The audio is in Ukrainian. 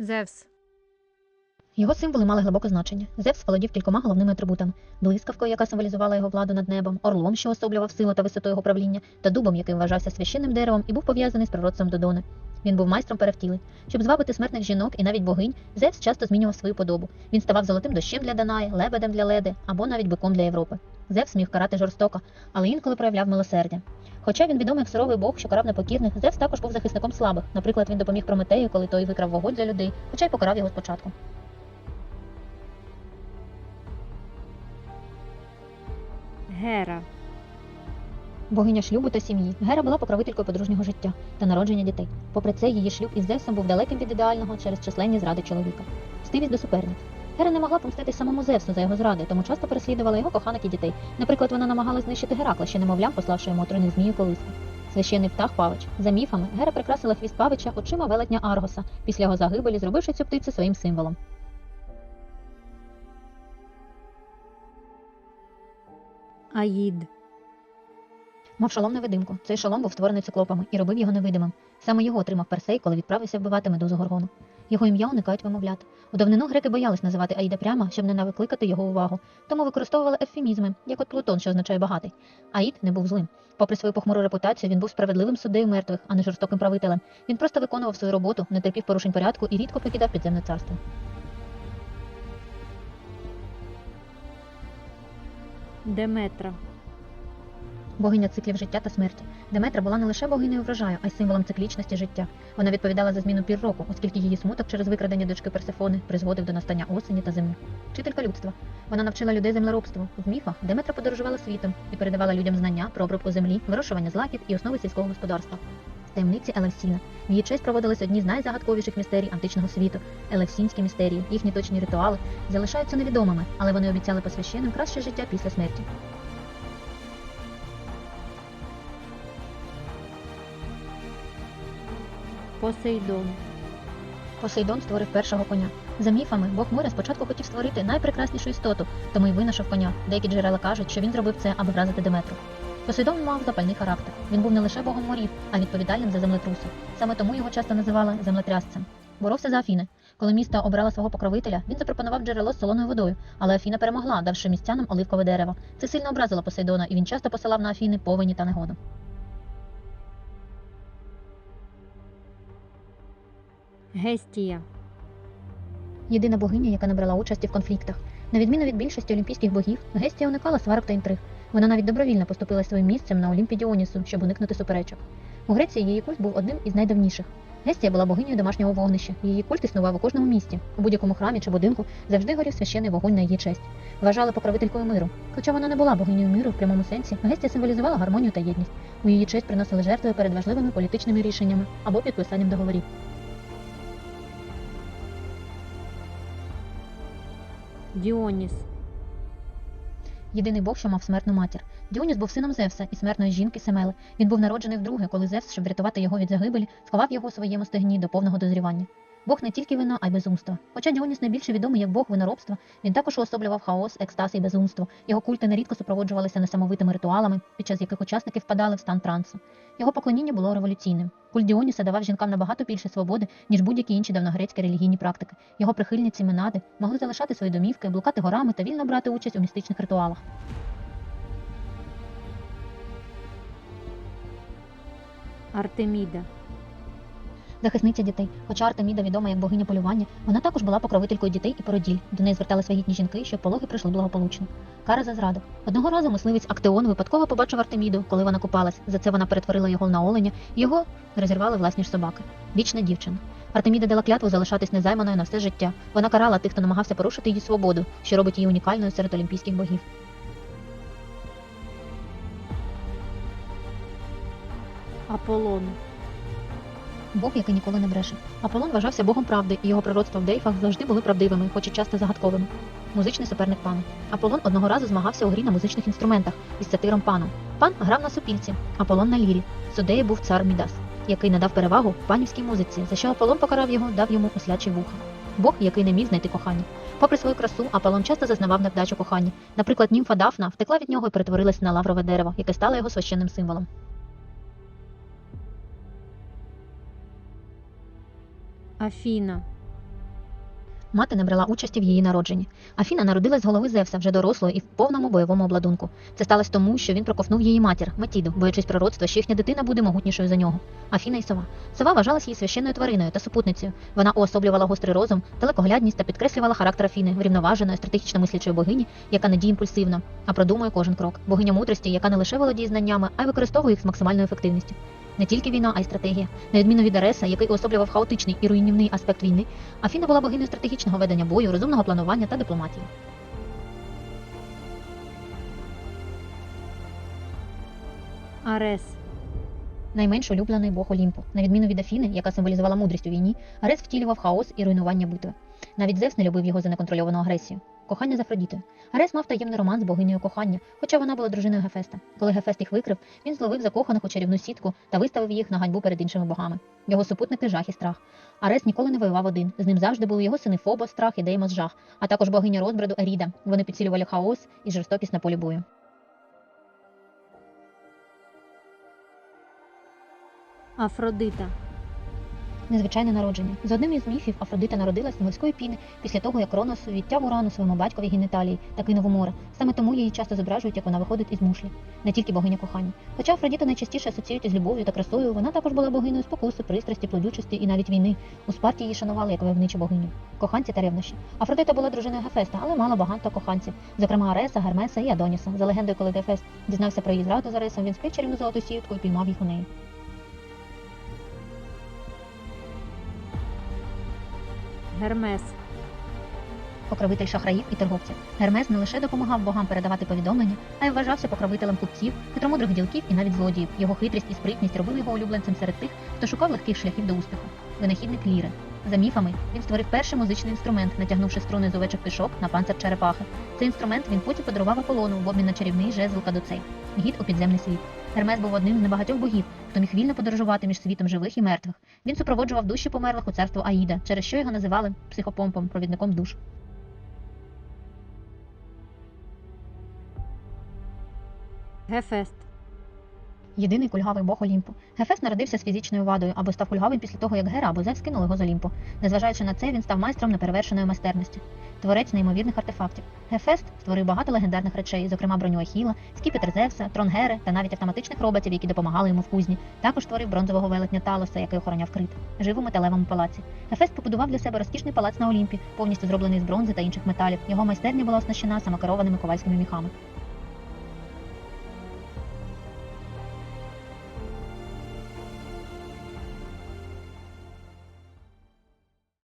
Зевс. Його символи мали глибоке значення. Зевс володів кількома головними атрибутами: блискавкою, яка символізувала його владу над небом, орлом, що особлював силу та висоту його правління, та дубом, який вважався священним деревом і був пов'язаний з природцем Додони. Він був майстром перевтілень. Щоб звабити смертних жінок і навіть богинь, Зевс часто змінював свою подобу. Він ставав золотим дощем для Данаї, лебедем для леди або навіть биком для Європи. Зевс міг карати жорстоко, але інколи проявляв милосердя. Хоча він відомий як суровий бог, що карав непокірних, Зевс також був захисником слабих. Наприклад, він допоміг Прометею, коли той викрав вогонь для людей, хоча й покарав його спочатку. Гера. Богиня шлюбу та сім'ї. Гера була покровителькою подружнього життя та народження дітей. Попри це, її шлюб із Зевсом був далеким від ідеального через численні зради чоловіка. Стивість до суперниць. Гера не могла помстити самому Зевсу за його зради, тому часто переслідувала його коханок і дітей. Наприклад, вона намагалась знищити Геракла, ще немовлям, пославши йому отруйних змію колиску. Священний птах Павич. За міфами, Гера прикрасила хвіст Павича очима велетня Аргоса після його загибелі, зробивши цю птицю своїм символом. Аїд. Мав шолом невидимку. Цей шолом був створений циклопами і робив його невидимим. Саме його отримав Персей, коли відправився вбивати медузу Горгону. Його ім'я уникають вимовляти. У давнину греки боялись називати Аїда прямо, щоб не навикликати його увагу, тому використовували ефемізми, як от Плутон, що означає багатий. Аїд не був злим. Попри свою похмуру репутацію, він був справедливим суддею мертвих, а не жорстоким правителем. Він просто виконував свою роботу, не терпів порушень порядку і рідко покидав підземне царство. Деметра. Богиня циклів життя та смерті. Деметра була не лише богинею врожаю, а й символом циклічності життя. Вона відповідала за зміну пір року, оскільки її смуток через викрадення дочки Персефони призводив до настання осені та зими. Вчителька людства. Вона навчила людей землеробству. В міфах Деметра подорожувала світом і передавала людям знання про обробку землі, вирощування злаків і основи сільського господарства. Таємниці Елевсіна. В її честь проводились одні з найзагадковіших містерій античного світу Елевсінські містерії. Їхні точні ритуали залишаються невідомими, але вони обіцяли посвященим краще життя після смерті. Посейдон. Посейдон створив першого коня. За міфами, Бог моря спочатку хотів створити найпрекраснішу істоту, тому й винайшов коня. Деякі джерела кажуть, що він зробив це, аби вразити Деметру. Посейдон мав запальний характер. Він був не лише богом морів, а відповідальним за землетруси. Саме тому його часто називали землетрясцем. Боровся за Афіни. Коли місто обрало свого покровителя, він запропонував джерело з солоною водою, але Афіна перемогла, давши містянам оливкове дерево. Це сильно образило Посейдона, і він часто посилав на Афіни повені та негоду. Гестія. Єдина богиня, яка не брала участі в конфліктах. На відміну від більшості олімпійських богів, Гестія уникала сварок та інтриг. Вона навіть добровільно поступила своїм місцем на Олімпі Діонісу, щоб уникнути суперечок. У Греції її культ був одним із найдавніших. Гестія була богинею домашнього вогнища. Її культ існував у кожному місті. У будь-якому храмі чи будинку завжди горів священний вогонь на її честь. Вважали покровителькою миру. Хоча вона не була богинею миру в прямому сенсі, Гестія символізувала гармонію та єдність. У її честь приносили жертви перед важливими політичними рішеннями або підписанням договорів. Діоніс. Єдиний бог, що мав смертну матір. Діоніс був сином Зевса і смертної жінки Семели. Він був народжений вдруге, коли Зевс, щоб врятувати його від загибелі, сховав його у своєму стегні до повного дозрівання. Бог не тільки вина, а й безумства. Хоча Діоніс найбільше відомий як бог виноробства, він також уособлював хаос, екстаз і безумство. Його культи нерідко супроводжувалися несамовитими ритуалами, під час яких учасники впадали в стан трансу. Його поклоніння було революційним. Культ Діоніса давав жінкам набагато більше свободи, ніж будь-які інші давногрецькі релігійні практики. Його прихильниці Менади могли залишати свої домівки, блукати горами та вільно брати участь у містичних ритуалах. Артеміда. Захисниця дітей. Хоча Артеміда відома як богиня полювання, вона також була покровителькою дітей і породіль. До неї звертались вагітні жінки, щоб пологи пройшли благополучно. Кара за зраду. Одного разу мисливець Актеон випадково побачив Артеміду, коли вона купалась. За це вона перетворила його на оленя, його розірвали власні ж собаки. Вічна дівчина. Артеміда дала клятву залишатись незайманою на все життя. Вона карала тих, хто намагався порушити її свободу, що робить її унікальною серед олімпійських богів. Аполлон. Бог, який ніколи не бреше. Аполлон вважався богом правди, і його пророцтва в дейфах завжди були правдивими, хоч і часто загадковими. Музичний суперник пану. Аполлон одного разу змагався у грі на музичних інструментах із сатиром паном. Пан грав на супільці, Аполлон на лірі. Судею був цар Мідас, який надав перевагу панівській музиці, за що Аполлон покарав його, дав йому ослячі вуха. Бог, який не міг знайти кохання. Попри свою красу, Аполлон часто зазнавав невдач у коханні. Наприклад, німфа Дафна втекла від нього і перетворилась на лаврове дерево, яке стало його священним символом. Афіна. Мати не брала участі в її народженні. Афіна народилась з голови Зевса вже дорослою і в повному бойовому обладунку. Це сталося тому, що він проковтнув її матір, Метіду, боячись пророцтва, що їхня дитина буде могутнішою за нього. Афіна і сова. Сова вважалась її священною твариною та супутницею. Вона уособлювала гострий розум, далекоглядність та підкреслювала характер Афіни, врівноваженої, стратегічно мислячої богині, яка не діє імпульсивно, а продумує кожен крок. Богиня мудрості, яка не лише володіє знаннями, а й використовує їх з максимальною ефективністю. Не тільки війна, а й стратегія. На відміну від Ареса, який уособлював хаотичний і руйнівний аспект війни, Афіна була богинею стратегічного ведення бою, розумного планування та дипломатії. Арес. Найменш улюблений бог Олімпу. На відміну від Афіни, яка символізувала мудрість у війні, Арес втілював хаос і руйнування битви. Навіть Зевс не любив його за неконтрольовану агресію. Кохання з Афродітою. Арес мав таємний роман з богинею кохання, хоча вона була дружиною Гефеста. Коли Гефест їх викрив, він зловив закоханих у чарівну сітку та виставив їх на ганьбу перед іншими богами. Його супутники жах і страх. Арес ніколи не воював один. З ним завжди були його сини Фобос, страх і Деймос жах, а також богиня розбраду Еріда. Вони підсилювали хаос і жорстокість на полі бою. Афродита. Незвичайне народження. За одним із міфів Афродита народилась з морської піни після того, як Кронос відтяв урану своєму батькові геніталії та кинув у море. Саме тому її часто зображують, як вона виходить із мушлі, не тільки богиня кохання. Хоча Афродіта найчастіше асоціюють із любов'ю та красою, вона також була богиною спокуси, пристрасті, плодючості і навіть війни. У Спарті її шанували як войовничу богиню. Коханці та ревнощі. Афродита була дружиною Гефеста, але мала багато коханців, зокрема Ареса, Гермеса і Адоніса. За легендою, коли Гефест дізнався про її зраду з Аресом, він сплив чарівну золоту сітку і піймав їх у неї. Гермес. покровитель шахраїв і торговців. Гермес не лише допомагав богам передавати повідомлення, а й вважався покровителем купців, хитромудрих ділків і навіть злодіїв. Його хитрість і спритність робили його улюбленцем серед тих, хто шукав легких шляхів до успіху. Винахідник ліри. За міфами, він створив перший музичний інструмент, натягнувши струни з овечих пішок на панцир черепахи. Цей інструмент він потім подарував Аполлону в обмін на чарівний жезл кадуцей. Гід у підземний світ. Гермес був одним з небагатьох богів, хто міг вільно подорожувати між світом живих і мертвих. Він супроводжував душі померлих у царство Аїда, через що його називали психопомпом, провідником душ. Гефест. Єдиний кульгавий бог Олімпу. Гефест народився з фізичною вадою або став кульгавим після того, як Гера або Зевс кинули його з Олімпу. Незважаючи на це, він став майстром неперевершеної майстерності, творець неймовірних артефактів. Гефест створив багато легендарних речей, зокрема броню Ахіла, скіпетр Зевса, трон Гери та навіть автоматичних роботів, які допомагали йому в кузні. Також створив бронзового велетня Талоса, який охороняв крит. Жив у металевому палаці. Гефест побудував для себе розкішний палац на Олімпі, повністю зроблений з бронзи та інших металів. Його майстерня була оснащена самокерованими ковальськими міхами.